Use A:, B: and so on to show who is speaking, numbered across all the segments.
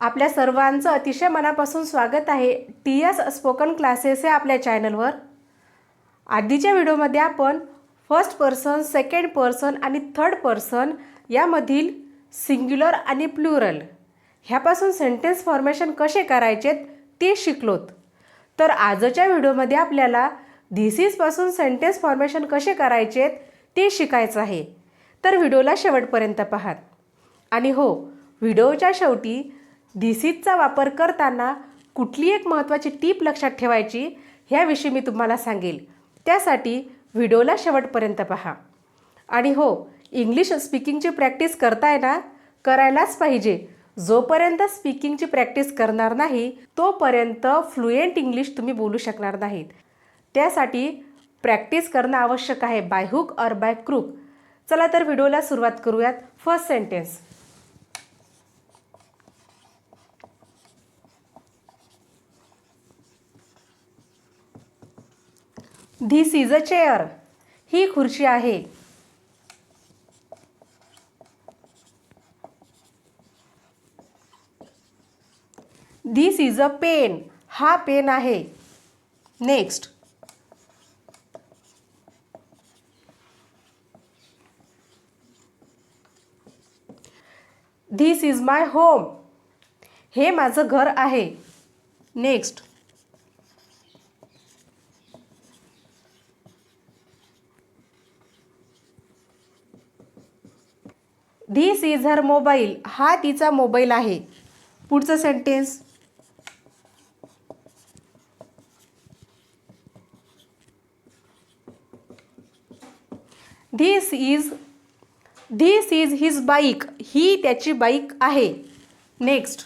A: आपल्या सर्वांचं अतिशय मनापासून स्वागत आहे. टी एस स्पोकन क्लासेस हे आपल्या चॅनलवर. आधीच्या व्हिडिओमध्ये आपण फर्स्ट पर्सन सेकंड पर्सन आणि थर्ड पर्सन यामधील सिंग्युलर आणि प्लुरल ह्यापासून सेंटेन्स फॉर्मेशन कसे करायचे ते शिकलोत. तर आजच्या व्हिडिओमध्ये आपल्याला धीसीसपासून सेंटेन्स फॉर्मेशन कसे करायचे ते शिकायचं आहे. तर व्हिडिओला शेवटपर्यंत पाहात आणि हो व्हिडिओच्या शेवटी डिसीजचा वापर करताना कुठली एक महत्त्वाची टीप लक्षात ठेवायची ह्याविषयी मी तुम्हाला सांगेल. त्यासाठी व्हिडिओला शेवटपर्यंत पहा. आणि हो इंग्लिश स्पीकिंगची प्रॅक्टिस करताय ना करायलाच पाहिजे. जोपर्यंत स्पीकिंगची प्रॅक्टिस करणार नाही तोपर्यंत फ्लुएंट इंग्लिश तुम्ही बोलू शकणार नाहीत. त्यासाठी प्रॅक्टिस करणं आवश्यक आहे by hook or by crook चला तर व्हिडिओला सुरुवात करूयात. First sentence. This is a chair ही खुर्ची आहे. धिस इज अ पेन हा पेन आहे. Next this is my home हे माझं घर आहे. Next this is her mobile हा तिचा मोबाईल आहे. पुढचं sentence this is this is his bike ही त्याची बाईक आहे. Next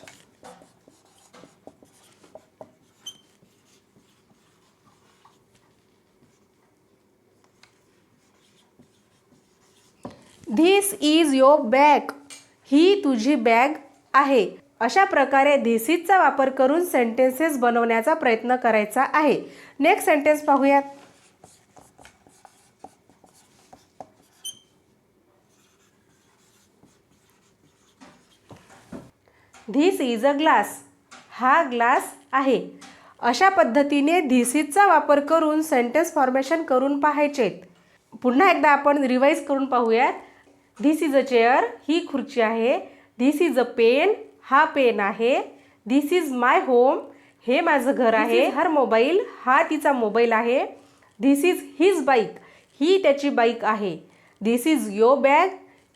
A: this is your bag ही तुझी बॅग आहे. अशा प्रकारे धिस वापर करून सेंटेन्सेस बनवण्याचा प्रयत्न करायचा आहे. नेक्स्ट सेंटेन्स पाहूयात धिस इज अ ग्लास हा ग्लास आहे. अशा पद्धतीने धिस वापर करून सेंटेन्स फॉर्मेशन करून पाहायचेत. पुन्हा एकदा आपण रिवाईज करून पाहूयात. धिस इज अ चेअर ही खुर्ची आहे. धिस इज अ पेन हा पेन आहे. धिस इज माय होम हे माझं घर आहे. हर मोबाईल हा तिचा मोबाईल आहे. धिस इज हिज बाईक ही त्याची बाईक आहे. धिस इज यो बॅग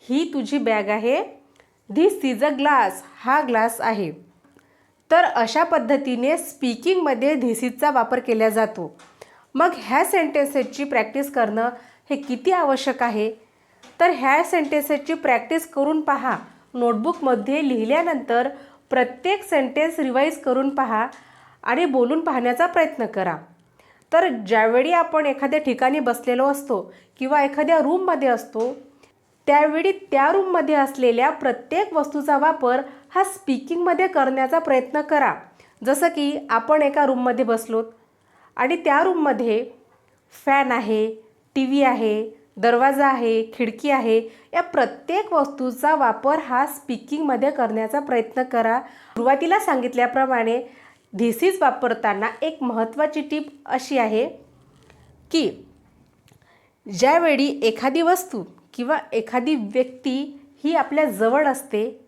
A: ही तुझी बॅग आहे. धिस इज अ ग्लास हा ग्लास आहे. तर अशा पद्धतीने स्पीकिंगमध्ये धिसीजचा वापर केला जातो. मग ह्या सेंटेन्सेसची प्रॅक्टिस करणं हे किती आवश्यक आहे? तर ह्या सेंटेन्सेसची प्रॅक्टिस करून पहा. नोटबुकमध्ये लिहिल्यानंतर प्रत्येक सेंटेन्स रिवाईज करून पहा आणि बोलून पाहण्याचा प्रयत्न करा. तर ज्यावेळी आपण एखाद्या ठिकाणी बसलेलो असतो किंवा एखाद्या रूममध्ये असतो त्यावेळी त्या रूममध्ये असलेल्या प्रत्येक वस्तूचा वापर हा स्पीकिंगमध्ये करण्याचा प्रयत्न करा. जसं की आपण एका रूममध्ये बसलोत आणि त्या रूममध्ये फॅन आहे टी व्ही आहे दरवाजा आहे खिडकी आहे या प्रत्येक वस्तूचा वापर हा स्पीकिंगमध्ये करण्याचा प्रयत्न करा. सुरुवातीला सांगितल्याप्रमाणे धिसीज वापरताना एक महत्त्वाची टीप अशी आहे की ज्यावेळी एखादी वस्तू किंवा एखादी व्यक्ती ही आपल्या जवळ असते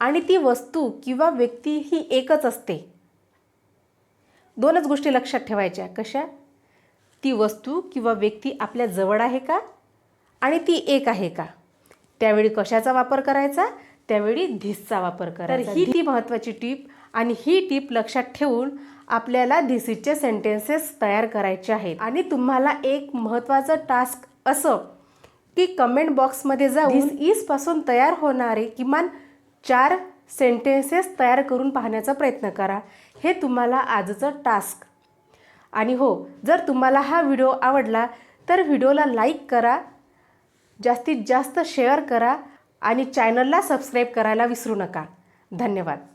A: आणि ती वस्तू किंवा व्यक्ती ही एकच असते. दोनच गोष्टी लक्षात ठेवायच्या. कशा? ती वस्तू किंवा व्यक्ती आपल्या जवळ आहे का? आणि ती एक आहे का? त्यावेळी कशाचा वापर करायचा? त्यावेळी धिसचा वापर करायचा. तर ही ती महत्त्वाची टीप आणि ही टीप लक्षात ठेवून आपल्याला धिसीचे सेंटेन्सेस तयार करायचे आहेत. आणि तुम्हाला एक महत्त्वाचं टास्क असं की कमेंट बॉक्समध्ये जाऊन ईजपासून तयार होणारे किमान चार सेंटेन्सेस तयार करून पाहण्याचा प्रयत्न करा. हे तुम्हाला आजचं टास्क आणि हो जर तुम्हाला हा व्हिडिओ आवडला तर व्हिडिओला लाईक करा. जास्तीत जास्त शेअर करा आणि चॅनलला सबस्क्राईब करायला विसरू नका. धन्यवाद.